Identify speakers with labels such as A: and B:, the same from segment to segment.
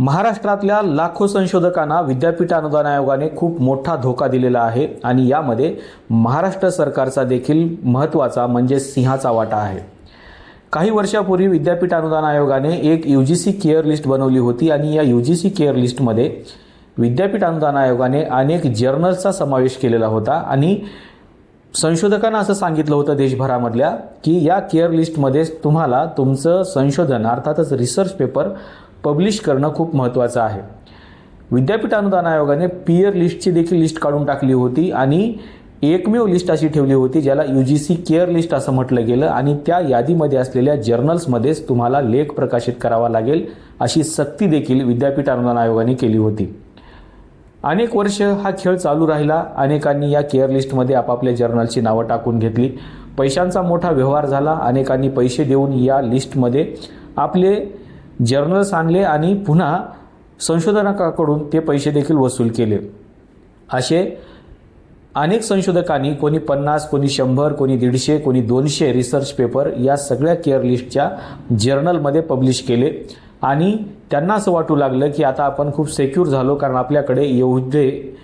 A: महाराष्ट्रातल्या लाखो संशोधकांना विद्यापीठ अनुदान आयोगाने खूप मोठा धोका दिलेला आहे आणि यामध्ये महाराष्ट्र सरकारचा देखील महत्त्वाचा म्हणजे सिंहाचा वाटा आहे. काही वर्षापूर्वी विद्यापीठ अनुदान आयोगाने एक U G C care list बनवली होती आणि या यू जी सी केअर लिस्टमध्ये विद्यापीठ अनुदान आयोगाने अनेक जर्नल्सचा समावेश केलेला होता आणि संशोधकांना असं सांगितलं होतं देशभरामधल्या की या केअर लिस्टमध्ये तुम्हाला तुमचं संशोधन अर्थातच रिसर्च पेपर पब्लिश करणं खूप महत्त्वाचं आहे. विद्यापीठ अनुदान आयोगाने पियर लिस्टची देखील लिस्ट काढून टाकली होती आणि एकमेव लिस्ट अशी ठेवली होती ज्याला U G C care list असं म्हटलं गेलं आणि त्या यादीमध्ये असलेल्या जर्नल्समध्येच तुम्हाला लेख प्रकाशित करावा लागेल अशी सक्ती देखील विद्यापीठ अनुदान आयोगाने केली होती. अनेक वर्ष हा खेळ चालू राहिला अनेकांनी या केअर लिस्टमध्ये आपापल्या जर्नलची नावं टाकून घेतली. पैशांचा मोठा व्यवहार झाला अनेकांनी पैसे देऊन या लिस्टमध्ये आपले जर्नल्स आणले आणि पुन्हा संशोधकाकडून ते पैसे देखील वसूल केले. असे अनेक संशोधकांनी कोणी पन्नास कोणी शंभर कोणी दीडशे कोणी दोनशे रिसर्च पेपर या सगळ्या केअर लिस्टच्या जर्नलमध्ये पब्लिश केले. आणि त्यांना असं वाटू लागलं की आता आपण खूप सेक्युर झालो कारण आपल्याकडे एवढे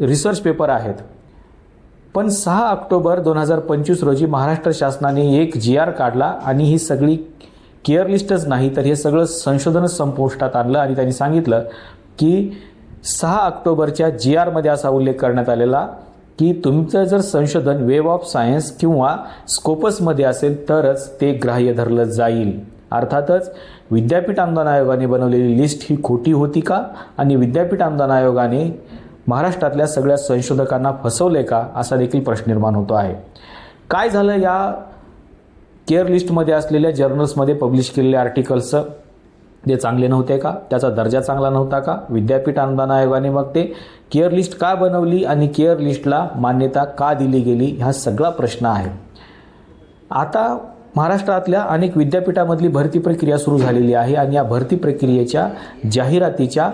A: रिसर्च पेपर आहेत. पण सहा ऑक्टोबर दोन हजार पंचवीस रोजी महाराष्ट्र शासनाने एक जी आर काढला आणि ही सगळी केअर लिस्टच नाही तर हे सगळं संशोधनच संपुष्टात आणलं आणि त्यांनी सांगितलं की सहा ऑक्टोबरच्या जी आरमध्ये असा उल्लेख करण्यात आलेला की तुमचं जर संशोधन वेब ऑफ सायन्स किंवा स्कोपसमध्ये असेल तरच ते ग्राह्य धरलं जाईल. अर्थातच विद्यापीठ अनुदान आयोगाने बनवलेली लिस्ट ही खोटी होती का? आणि विद्यापीठ अनुदान आयोगाने महाराष्ट्रातल्या सगळ्या संशोधकांना फसवले का? असा देखील प्रश्न निर्माण होतो आहे. काय झालं या केअर लिस्टमध्ये असलेल्या जर्नल्समध्ये पब्लिश केलेल्या आर्टिकल्सचं ते चांगले नव्हते का? त्याचा दर्जा चांगला नव्हता का? विद्यापीठ अनुदान आयोगाने मग ते केअर लिस्ट का बनवली आणि केअर लिस्टला मान्यता का दिली गेली? हा सगळा प्रश्न आहे. आता महाराष्ट्रातल्या अनेक विद्यापीठामधली भरती प्रक्रिया सुरू झालेली आहे आणि या भरती प्रक्रियेच्या जाहिरातीच्या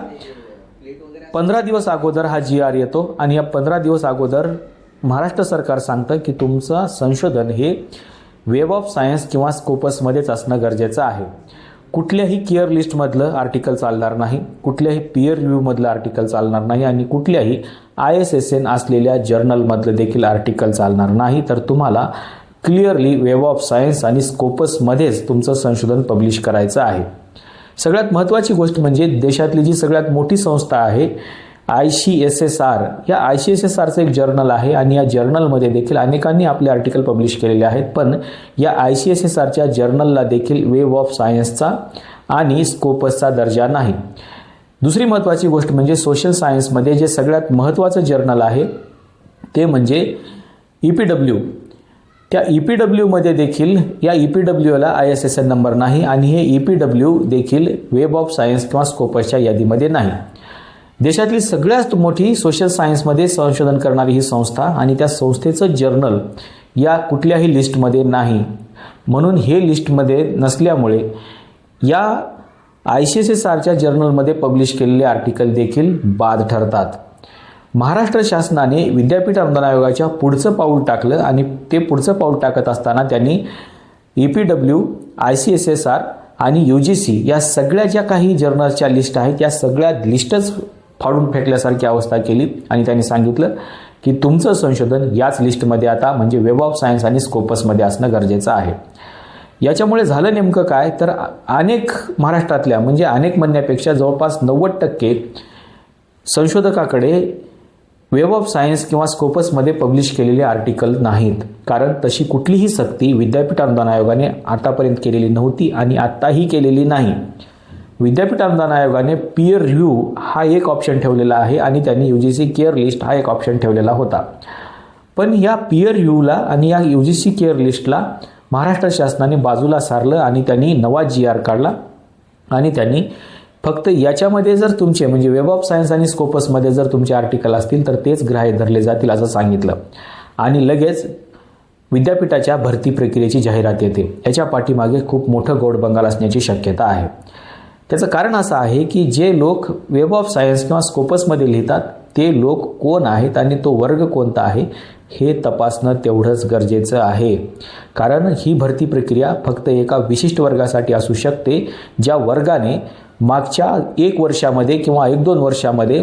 A: पंधरा दिवस अगोदर हा जी आर येतो आणि या पंधरा दिवस अगोदर महाराष्ट्र सरकार सांगतं की तुमचं संशोधन हे वेब ऑफ सायन्स किंवा स्कोपसमध्येच असणं गरजेचं आहे. कुठल्याही केअर लिस्टमधलं आर्टिकल चालणार नाही कुठल्याही पियर रिव्ह्यूमधलं आर्टिकल चालणार नाही आणि कुठल्याही आय एस एस एन असलेल्या जर्नलमधलं देखील आर्टिकल चालणार नाही. तर तुम्हाला क्लिअरली वेब ऑफ सायन्स आणि स्कोपसमध्येच तुमचं संशोधन पब्लिश करायचं आहे. सगळ्यात महत्त्वाची गोष्ट म्हणजे देशातली जी सगळ्यात मोठी संस्था आहे I C S S R. या आय सी एस एस आरचं एक जर्नल आहे आणि या जर्नलमध्ये देखील अनेकांनी आपले आर्टिकल पब्लिश केलेले आहेत. पण या आय सी एस एस आरच्या जर्नलला देखील वेब ऑफ सायन्सचा आणि स्कोपसचा दर्जा नाही. दुसरी महत्त्वाची गोष्ट म्हणजे सोशल सायन्समध्ये जे सगळ्यात महत्त्वाचं जर्नल आहे ते म्हणजे ई पी डब्ल्यू. त्या ई पी डब्ल्यूमध्ये देखील या E P डब्ल्यूला I S S N number नाही आणि हे ई पी डब्ल्यू देखील वेब ऑफ सायन्स किंवा स्कोपसच्या यादीमध्ये नाही. देशातली सगळ्यात मोठी सोशल सायन्समध्ये संशोधन करणारी ही संस्था आणि त्या संस्थेचं जर्नल या कुठल्याही लिस्टमध्ये नाही. म्हणून हे लिस्टमध्ये नसल्यामुळे या आय सी एस एस आरच्या जर्नलमध्ये पब्लिश केलेले आर्टिकल देखील बाद ठरतात. महाराष्ट्र शासनाने विद्यापीठ अनुदान आयोगाच्या पुढचं पाऊल टाकलं आणि ते पुढचं पाऊल टाकत असताना त्यांनी E P W I C S S R आणि यू जी सी या सगळ्या ज्या काही जर्नल्सच्या लिस्ट आहेत या सगळ्या लिस्टच फाडून फेकल्यासारखी अवस्था केली आणि त्यांनी सांगितलं की तुमचं संशोधन याच लिस्टमध्ये आता म्हणजे वेब ऑफ सायन्स आणि स्कोपसमध्ये असणं गरजेचं आहे. याच्यामुळे झालं नेमकं काय? तर अनेक महाराष्ट्रातल्या म्हणजे अनेक म्हणण्यापेक्षा जवळपास नव्वद टक्के संशोधकाकडे वेब ऑफ सायन्स किंवा स्कोपसमध्ये पब्लिश केलेले आर्टिकल नाहीत. कारण तशी कुठलीही सक्ती विद्यापीठ अनुदान आयोगाने आतापर्यंत केलेली नव्हती आणि आत्ताही केलेली नाही. विद्यापीठ अनुदान आयोगाने पीअर रिव्ह्यू हा एक ऑप्शन ठेवलेला आहे आणि त्यांनी U G C care list हा एक ऑप्शन ठेवलेला होता. पण या पीअर रिव्ह्यूला आणि या यू जी सी केअर लिस्टला महाराष्ट्र शासनाने बाजूला सारलं आणि त्यांनी नवा जी आर काढला आणि त्यांनी फक्त याच्यामध्ये जर तुमचे म्हणजे वेब ऑफ सायन्स आणि स्कोपसमध्ये जर तुमचे आर्टिकल असतील तर तेच ग्राह्य धरले जातील असं सांगितलं. आणि लगेच विद्यापीठाच्या भरती प्रक्रियेची जाहिरात येते. याच्या पाठीमागे खूप मोठं गोड बंगाल असण्याची शक्यता आहे. त्याचं कारण असं आहे की जे लोक वेब ऑफ सायन्स किंवा स्कोपसमध्ये लिहितात ते लोक कोण आहेत आणि तो वर्ग कोणता आहे हे तपासणं तेवढंच गरजेचं आहे. कारण ही भरती प्रक्रिया फक्त एका विशिष्ट वर्गासाठी असू शकते ज्या वर्गाने मागच्या एक वर्षामध्ये किंवा एक दोन वर्षामध्ये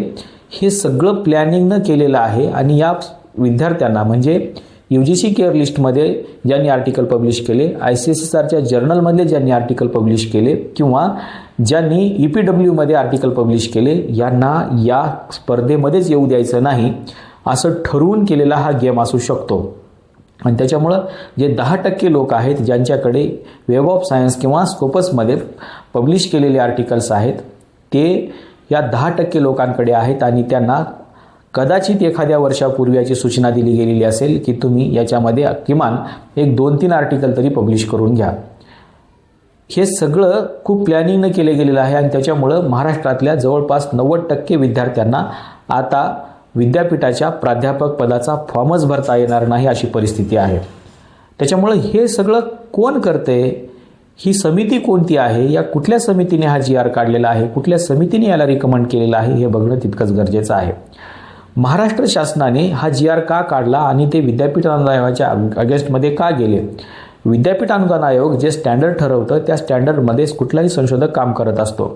A: हे सगळं प्लॅनिंगनं केलेलं आहे आणि या विद्यार्थ्यांना म्हणजे यू जी सी केअर लिस्टमध्ये ज्यांनी आर्टिकल पब्लिश केले आय सी एस एस आरच्या जर्नलमधले ज्यांनी आर्टिकल पब्लिश केले किंवा ज्यांनी ई पी डब्ल्यूमध्ये आर्टिकल पब्लिश केले यांना या स्पर्धेमध्येच येऊ द्यायचं नाही असं ठरवून केलेला हा गेम असू शकतो. आणि त्याच्यामुळं जे दहा टक्के लोक आहेत ज्यांच्याकडे वेब ऑफ सायन्स किंवा स्कोपसमध्ये पब्लिश केलेले आर्टिकल्स आहेत ते या दहा टक्के लोकांकडे आहेत आणि त्यांना कदाचित एखाद्या वर्षापूर्वी याची सूचना दिली गेलेली असेल की तुम्ही याच्यामध्ये किमान एक दोन तीन आर्टिकल तरी पब्लिश करून घ्या. हे सगळं खूप प्लॅनिंगनं केलं गेलेलं आहे आणि त्याच्यामुळं महाराष्ट्रातल्या जवळपास नव्वद टक्के विद्यार्थ्यांना आता विद्यापीठाच्या प्राध्यापक पदाचा फॉर्मच भरता येणार नाही अशी परिस्थिती आहे. त्याच्यामुळं हे सगळं कोण करते? ही समिती कोणती आहे? या कुठल्या समितीने हा जी आर काढलेला आहे? कुठल्या समितीने याला रिकमेंड केलेला आहे? हे बघणं तितकंच गरजेचं आहे. महाराष्ट्र शासनाने हा जी आर का काढला आणि ते विद्यापीठ अनुदान आयोगाच्या अगेन्स्टमध्ये का गेले? विद्यापीठ अनुदान आयोग जे स्टँडर्ड ठरवतं त्या स्टँडर्डमध्येच कुठलाही संशोधक काम करत असतो.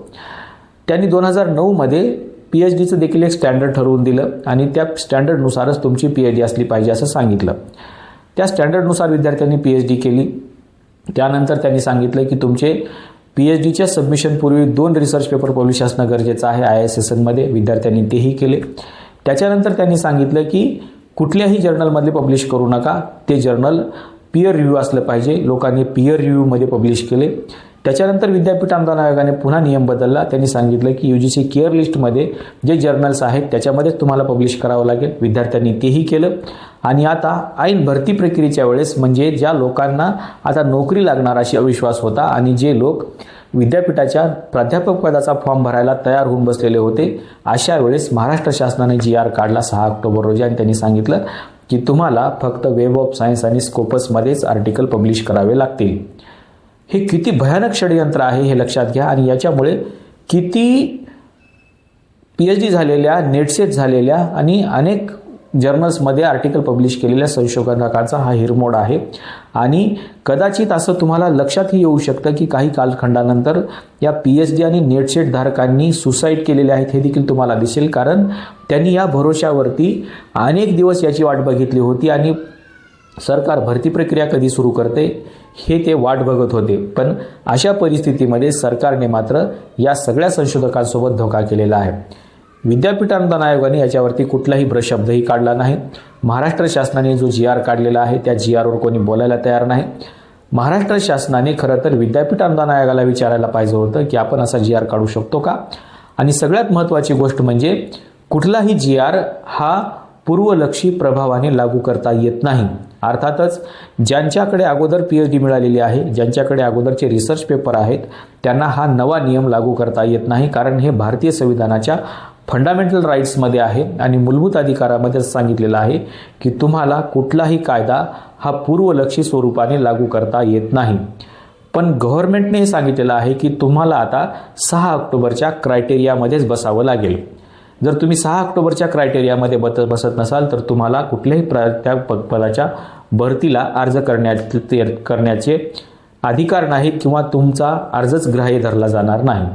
A: त्यांनी दोन हजार नऊमध्ये पी एच डीचं देखील एक स्टँडर्ड ठरवून दिलं आणि त्या स्टँडर्डनुसारच तुमची पी एच डी असली पाहिजे असं सांगितलं. त्या स्टँडर्डनुसार विद्यार्थ्यांनी पी एच डी केली. त्यानंतर त्यांनी सांगितलं की तुमचे पी एच डीच्या सबमिशनपूर्वी दोन रिसर्च पेपर पब्लिश असणं गरजेचं आहे आय एस एस एनमध्ये विद्यार्थ्यांनी तेही केले. त्याच्यानंतर त्यांनी सांगितलं की कुठल्याही जर्नलमधले पब्लिश करू नका. ते जर्नल पियर रिव्ह्यू असलं पाहिजे. लोकांनी पियर रिव्ह्यूमध्ये पब्लिश केले. त्याच्यानंतर विद्यापीठ अनुदान आयोगाने पुन्हा नियम बदलला. त्यांनी सांगितलं की यू जी सी केअर लिस्टमध्ये जे जर्नल्स आहेत त्याच्यामध्येच तुम्हाला पब्लिश करावं लागेल. विद्यार्थ्यांनी तेही केलं. आणि आता ऐन भरती प्रक्रियेच्या वेळेस म्हणजे ज्या लोकांना आता नोकरी लागणार अशी अविश्वास होता आणि जे लोक विद्यापीठाच्या प्राध्यापक पदाचा फॉर्म भरायला तयार होऊन बसलेले होते. अशा वेळेस महाराष्ट्र शासनाने जी आर काढला सहा ऑक्टोबर रोजी आणि त्यांनी सांगितलं की तुम्हाला फक्त वेब ऑफ सायन्स आणि स्कोपसमध्येच आर्टिकल पब्लिश करावे लागतील. हे किती भयानक षडयंत्र आहे हे लक्षात घ्या आणि याच्यामुळे किती पी एच डी झालेल्या नेटसेट झालेल्या आणि अनेक जर्नल्समध्ये आर्टिकल पब्लिश केलेल्या संशोधकांचा हा हिरमोड आहे. आणि कदाचित असं तुम्हाला लक्षातही येऊ शकतं की काही कालखंडानंतर या पी एच डी आणि नेटसेट धारकांनी सुसाईड केलेले आहेत हे देखील तुम्हाला दिसेल. कारण त्यांनी या भरोशावरती अनेक दिवस याची वाट बघितली होती आणि सरकार भरती प्रक्रिया कधी सुरू करते हे ते वाट बघत होते. पण अशा परिस्थितीमध्ये सरकारने मात्र या सगळ्या संशोधकांसोबत धोका केलेला आहे. विद्यापीठ अनुदान आयोगाने याच्यावरती कुठलाही ब्रशब्दही काढला नाही. महाराष्ट्र शासनाने जो जी आर काढलेला आहे त्या जी आरवर कोणी बोलायला तयार नाही. महाराष्ट्र शासनाने खरं तर विद्यापीठ अनुदान आयोगाला विचारायला पाहिजे होतं की आपण असा जी आर काढू शकतो का? आणि सगळ्यात महत्त्वाची गोष्ट म्हणजे कुठलाही जी आर हा पूर्वलक्षी प्रभावाने लागू करता येत नाही. अर्थातच ज्यांच्याकडे अगोदर पी एच डी मिळालेली आहे ज्यांच्याकडे अगोदरचे रिसर्च पेपर आहेत त्यांना हा नवा नियम लागू करता येत नाही. कारण हे भारतीय संविधानाच्या फंडामेंटल राईट्समध्ये आहे आणि मूलभूत अधिकारामध्ये सांगितलेलं आहे की तुम्हाला कुठलाही कायदा हा पूर्वलक्षी स्वरूपाने लागू करता येत नाही. पण गव्हर्नमेंटने हे सांगितलेलं आहे की तुम्हाला आता सहा ऑक्टोबरच्या क्रायटेरियामध्येच बसावं लागेल. जर तुम्ही सहा ऑक्टोबरच्या क्रायटेरियामध्ये बत बसत नसाल तर तुम्हाला कुठल्याही प्र त्या प- पदाच्या भरतीला अर्ज करण्या करण्याचे अधिकार नाहीत किंवा तुमचा अर्जच ग्राह्य धरला जाणार नाही.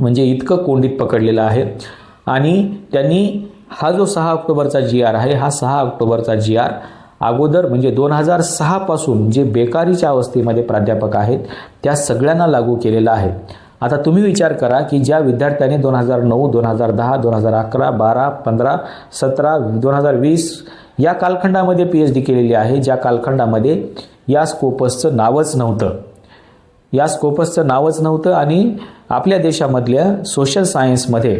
A: म्हणजे इतकं कोंडीत पकडलेलं आहे. आणि त्यांनी हा जो सहा ऑक्टोबरचा जी आर आहे हा सहा ऑक्टोबरचा जी आर अगोदर म्हणजे दोन हजार सहापासून जे बेकारीच्या अवस्थेमध्ये प्राध्यापक आहेत त्या सगळ्यांना लागू केलेला आहे. आता तुम्ही विचार करा की ज्या विद्यार्थ्याने दोन हजार नऊ दोन हजार दहा दोन हजार अकरा बारा पंधरा सतरा दोन हजार वीस या कालखंडामध्ये पी एच डी केलेली आहे ज्या कालखंडामध्ये या स्कोपसचं नावच नव्हतं. या स्कोपसचं नावच नव्हतं आणि आपल्या देशामधल्या सोशल सायन्समध्ये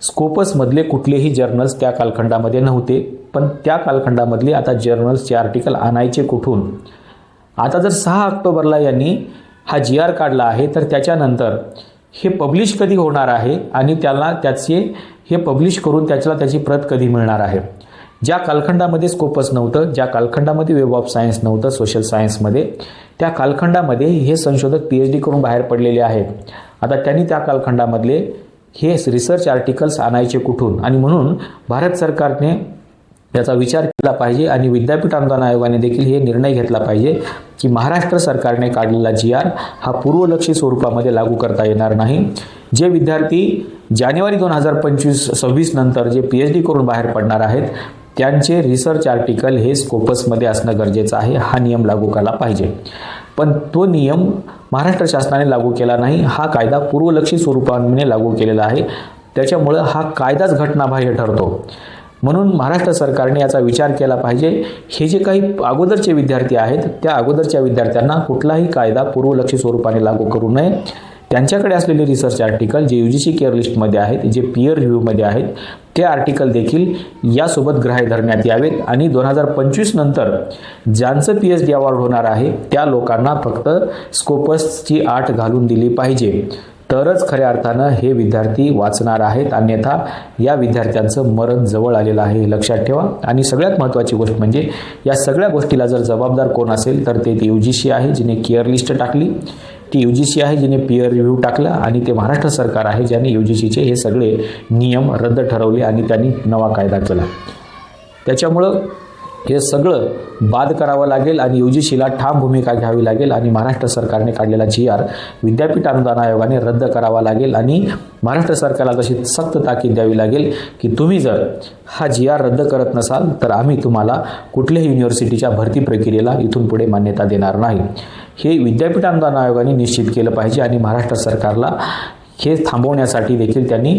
A: स्कोपसमधले कुठलेही जर्नल्स त्या कालखंडामध्ये नव्हते. पण त्या कालखंडामधले आता जर्नल्सचे आर्टिकल आणायचे कुठून? आता जर सहा ऑक्टोबरला यांनी हा जी आर काढला आहे तर त्याच्यानंतर हे पब्लिश कधी होणार आहे आणि त्याला त्याचे हे पब्लिश करून त्याच्याला त्याची प्रत कधी मिळणार आहे? ज्या कालखंडामध्ये स्कोपस नव्हतं ज्या कालखंडामध्ये वेब ऑफ सायन्स नव्हतं सोशल सायन्समध्ये त्या कालखंडामध्ये हे संशोधक पी एच डी करून बाहेर पडलेले आहेत. आता त्यांनी त्या कालखंडामधले हे रिसर्च आर्टिकल्स आणायचे कुठून? आणि म्हणून भारत सरकारने याचा विचार केला पाहिजे आणि विद्यापीठ अनुदान आयोगाने देखील हे निर्णय घेतला पाहिजे की महाराष्ट्र सरकारने काढलेला जी आर हा पूर्वलक्षी स्वरूपामध्ये लागू करता येणार नाही. जे विद्यार्थी जानेवारी दोन हजार पंचवीस सव्वीस नंतर जे पी एच डी करून बाहेर पडणार आहेत त्यांचे रिसर्च आर्टिकल हे स्कोपसमध्ये असणं गरजेचं आहे. हा नियम लागू केला पाहिजे. पण तो नियम महाराष्ट्र शासनाने लागू केला नाही. हा कायदा पूर्वलक्षी स्वरूपाने लागू केलेला आहे. त्याच्यामुळं हा कायदाच घटनाबाह्य ठरतो. म्हणून महाराष्ट्र सरकारने याचा विचार केला पाहिजे. हे जे काही अगोदरचे विद्यार्थी आहेत त्या अगोदरच्या विद्यार्थ्यांना कुठलाही कायदा पूर्वलक्षी स्वरूपाने लागू करू नये. त्यांच्याकडे असलेले रिसर्च आर्टिकल जे यू जी सी केअर लिस्टमध्ये आहेत जे पियर रिव्ह्यूमध्ये आहेत ते आर्टिकल देखील यासोबत ग्राह्य धरण्यात यावेत. आणि दोन हजार पंचवीस नंतर ज्यांचं पी एच डी अवॉर्ड होणार आहे त्या लोकांना फक्त स्कोपसची आठ घालून दिली पाहिजे. तरच खऱ्या अर्थानं हे विद्यार्थी वाचणार आहेत. अन्यथा या विद्यार्थ्यांचं मरण जवळ आलेलं आहे हे लक्षात ठेवा. आणि सगळ्यात महत्त्वाची गोष्ट म्हणजे या सगळ्या गोष्टीला जर जबाबदार कोण असेल तर ते यू जी सी आहे जिने केअर लिस्ट टाकली. ती यू जी सी आहे जिने पियर रिव्ह्यू टाकला आणि ते महाराष्ट्र सरकार आहे ज्याने यू जी सीचे हे सगळे नियम रद्द ठरवले आणि त्यांनी नवा कायदा केला. त्याच्यामुळं हे सगळं बाद करावं लागेल आणि यू जी सीला ठाम भूमिका घ्यावी लागेल आणि महाराष्ट्र सरकारने काढलेला जी आर विद्यापीठ अनुदान आयोगाने रद्द करावा लागेल आणि महाराष्ट्र सरकारला तशी सक्त ताकीद द्यावी लागेल की तुम्ही जर हा जी आर रद्द करत नसाल तर आम्ही तुम्हाला कुठल्याही युनिव्हर्सिटीच्या भरती प्रक्रियेला इथून पुढे मान्यता देणार नाही. हे विद्यापीठ अनुदान आयोगाने निश्चित केलं पाहिजे आणि महाराष्ट्र सरकारला हे थांबवण्यासाठी देखील त्यांनी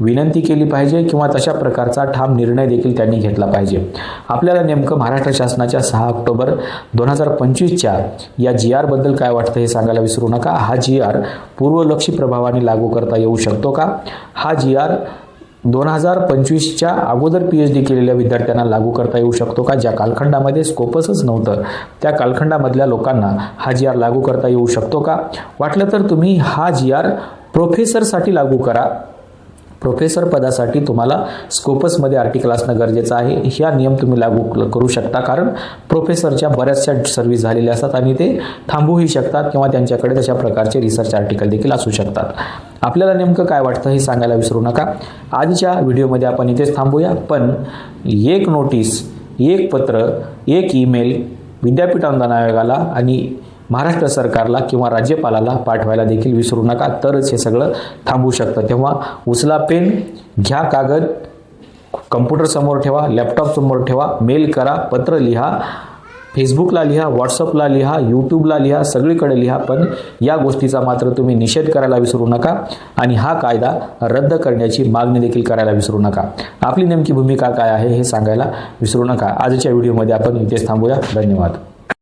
A: विनंती केली पाहिजे किंवा तशा प्रकारचा ठाम निर्णय देखील त्यांनी घेतला पाहिजे. आपल्याला नेमकं महाराष्ट्र शासनाच्या सहा ऑक्टोबर दोन हजार पंचवीसच्या या जी आरबद्दल काय वाटतं हे सांगायला विसरू नका. हा जी आर पूर्वलक्षी प्रभावाने लागू करता येऊ शकतो का? हा जी आर दोन हजार पंचवीसच्या अगोदर पी एच डी केलेल्या विद्यार्थ्यांना लागू करता येऊ शकतो का? ज्या कालखंडामध्ये स्कोपसच नव्हतं त्या कालखंडामधल्या लोकांना हा जी आर लागू करता येऊ शकतो का? वाटलं तर तुम्ही हा जी आर प्रोफेसरसाठी लागू करा. प्रोफेसर पदासाठी तुम्हाला स्कोपसमध्ये आर्टिकल असणं गरजेचं आहे. ह्या नियम तुम्ही लागू करू शकता कारण प्रोफेसरच्या बऱ्याचशा सर्व्हिस झालेल्या असतात आणि ते थांबूही शकतात किंवा त्यांच्याकडे तशा प्रकारचे रिसर्च आर्टिकल देखील असू शकतात. आपल्याला नेमकं काय वाटतं हे सांगायला विसरू नका. आजच्या व्हिडिओमध्ये आपण इथेच थांबूया. पण एक नोटीस एक पत्र एक ईमेल विद्यापीठ अनुदान आयोगाला आणि महाराष्ट्र सरकारला किंवा राज्यपालाला पाठवायला देखील विसरू नका. तरच हे सगळं थांबू शकतं. तेव्हा उचला पेन घ्या कागद कम्प्युटर समोर ठेवा लॅपटॉप समोर ठेवा मेल करा पत्र लिहा फेसबुकला लिहा व्हॉट्सअपला लिहा यूट्यूबला लिहा सगळीकडे लिहा. पण या गोष्टीचा मात्र तुम्ही निषेध करायला विसरू नका आणि हा कायदा रद्द करण्याची मागणी देखील करायला विसरू नका. आपली नेमकी भूमिका काय आहे हे सांगायला विसरू नका. आजच्या व्हिडिओमध्ये आपण इथेच थांबूया. धन्यवाद.